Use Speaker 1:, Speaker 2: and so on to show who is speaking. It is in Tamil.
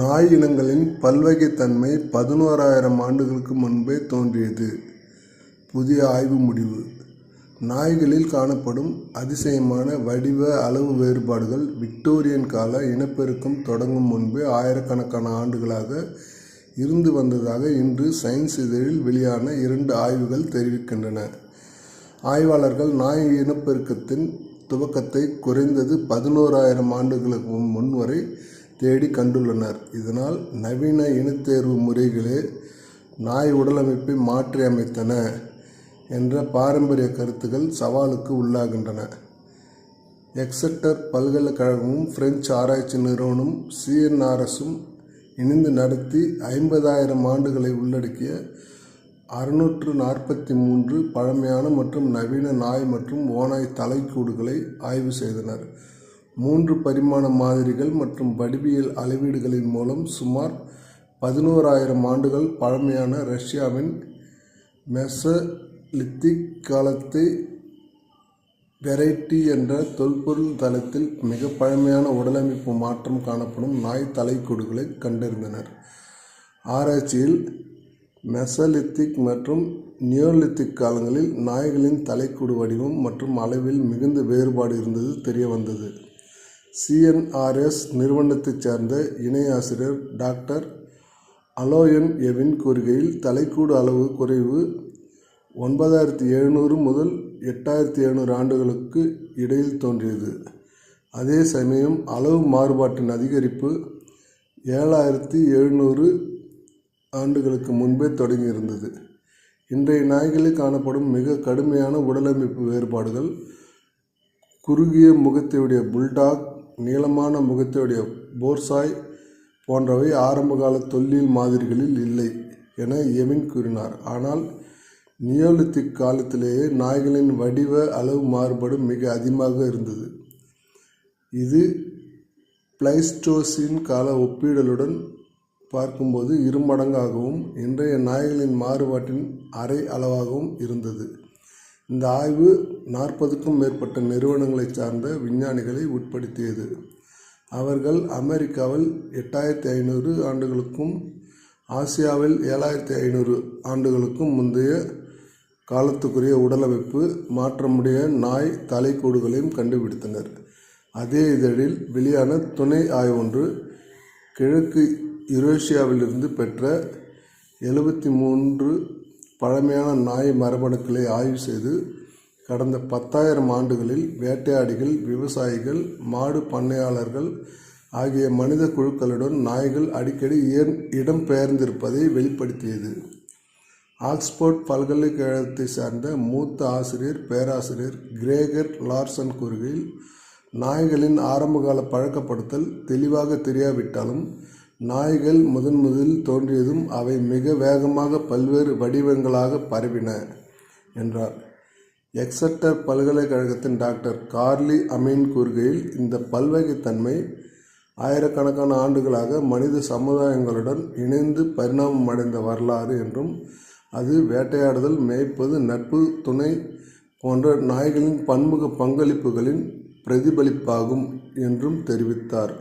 Speaker 1: நாய் இனங்களின் பல்வகைத்தன்மை பதினோராயிரம் ஆண்டுகளுக்கு முன்பே தோன்றியது. புதிய ஆய்வு முடிவு நாய்களில் காணப்படும் அதிசயமான வடிவ, அளவு வேறுபாடுகள் விக்டோரியன் கால இனப்பெருக்கம் தொடங்கும் முன்பே ஆயிரக்கணக்கான ஆண்டுகளாக இருந்து வந்ததாக இன்று சயின்ஸ் இதழில் வெளியான இரண்டு ஆய்வுகள் தெரிவிக்கின்றன. ஆய்வாளர்கள் நாய் இனப்பெருக்கத்தின் துவக்கத்தை குறைந்தது பதினோராயிரம் ஆண்டுகளுக்கு முன் வரை தேடி கண்டுள்ளனர். இதனால் நவீன இனத்தேர்வு முறைகளே நாய் உடலமைப்பை மாற்றி அமைத்தன என்ற பாரம்பரிய கருத்துகள் சவாலுக்கு உள்ளாகின்றன. எக்ஸெட்டர் பல்கலைக்கழகமும் பிரெஞ்சு ஆராய்ச்சி நிறுவனம் சிஎன்ஆர்எஸும் இணைந்து நடத்தி ஐம்பதாயிரம் ஆண்டுகளை உள்ளடக்கிய அறுநூற்று நாற்பத்தி மூன்று பழமையான மற்றும் நவீன நாய் மற்றும் ஓநாய் தலைக்கூடுகளை ஆய்வு செய்தனர். மூன்று பரிமாண மாதிரிகள் மற்றும் வடிவியல் அளவீடுகளின் மூலம் சுமார் பதினோராயிரம் ஆண்டுகள் பழமையான ரஷ்யாவின் மெசலித்திக் காலத்தை வெரைட்டி என்ற தொல்பொருள் தளத்தில் மிக பழமையான உடலமைப்பு மாற்றம் காணப்படும் நாய் தலைக்கூடுகளை கண்டறிந்தனர். ஆராய்ச்சியில் மெசலித்திக் மற்றும் நியோலித்திக் காலங்களில் நாய்களின் தலைக்கூடு வடிவம் மற்றும் அளவில் மிகுந்த வேறுபாடு இருந்தது தெரியவந்தது. வந்தது சிஎன்ஆர்எஸ் நிறுவனத்தைச் சேர்ந்த இணை ஆசிரியர் டாக்டர் அலோயன் எவின் கூறுகையில் தலைக்கூடு அளவு குறைவு ஒன்பதாயிரத்தி எழுநூறு முதல் எட்டாயிரத்தி எழுநூறு ஆண்டுகளுக்கு இடையில் தோன்றியது. அதே சமயம் அளவு மாறுபாட்டின் அதிகரிப்பு ஏழாயிரத்தி எழுநூறு ஆண்டுகளுக்கு முன்பே தொடங்கியிருந்தது. இன்றைய நாய்களில் காணப்படும் மிக கடுமையான உடலமைப்பு வேறுபாடுகள் குறுகிய முகத்தையுடைய புல்டாக், நீளமான முகத்தையுடைய போர்சாய் போன்றவை ஆரம்பகால தொல்லியல் மாதிரிகளில் இல்லை என எமின் கூறினார். ஆனால் நியோலித்திக் காலத்திலேயே நாய்களின் வடிவ, அளவு மாறுபாடு மிக அதிகமாக இருந்தது. இது பிளைஸ்டோசீன் கால ஒப்பீடலுடன் பார்க்கும்போது இருமடங்காகவும் இன்றைய நாய்களின் மாறுபாட்டின் அரை அளவாகவும் இருந்தது. இந்த ஆய்வு நாற்பதுக்கும் மேற்பட்ட நிறுவனங்களைச் சார்ந்த விஞ்ஞானிகளை உட்படுத்தியது. அவர்கள் அமெரிக்காவில் எட்டாயிரத்தி ஐநூறு ஆண்டுகளுக்கும் ஆசியாவில் ஏழாயிரத்தி ஐநூறு ஆண்டுகளுக்கும் முந்தைய காலத்துக்குரிய உடலமைப்பு மாற்றமுடைய நாய் தலைக்கூடுகளையும் கண்டுபிடித்தனர். அதே இதழில் வெளியான துணை ஆய்வொன்று கிழக்கு யுரேஷியாவிலிருந்து பெற்ற எழுபத்தி மூன்று பழமையான நாய் மரபணுக்களை ஆய்வு செய்து கடந்த பத்தாயிரம் ஆண்டுகளில் வேட்டையாடிகள், விவசாயிகள், மாடு பண்ணையாளர்கள் ஆகிய மனித குழுக்களுடன் நாய்கள் அடிக்கடி இடம் பெயர்ந்திருப்பதை வெளிப்படுத்தியது. ஆக்ஸ்போர்ட் பல்கலைக்கழகத்தைச் சார்ந்த மூத்த ஆசிரியர் பேராசிரியர் கிரேகர் லார்சன் கூறுகையில் நாய்களின் ஆரம்பகால பழக்கப்படுத்தல் தெளிவாக தெரியாவிட்டாலும் நாய்கள் முதன் முதலில் தோன்றியதும் அவை மிக வேகமாக பல்வேறு வடிவங்களாக பரவின என்றார். எக்ஸெட்டர் பல்கலைக்கழகத்தின் டாக்டர் கார்லி அமீன் கூறுகையில் இந்த பல்வகைத்தன்மை ஆயிரக்கணக்கான ஆண்டுகளாக மனித சமுதாயங்களுடன் இணைந்து பரிணாமமடைந்த வரலாறு என்றும் அது வேட்டையாடுதல், மேய்ப்பது, நட்பு, துணை போன்ற நாய்களின் பன்முக பங்களிப்புகளின் பிரதிபலிப்பாகும் என்றும் தெரிவித்தார்.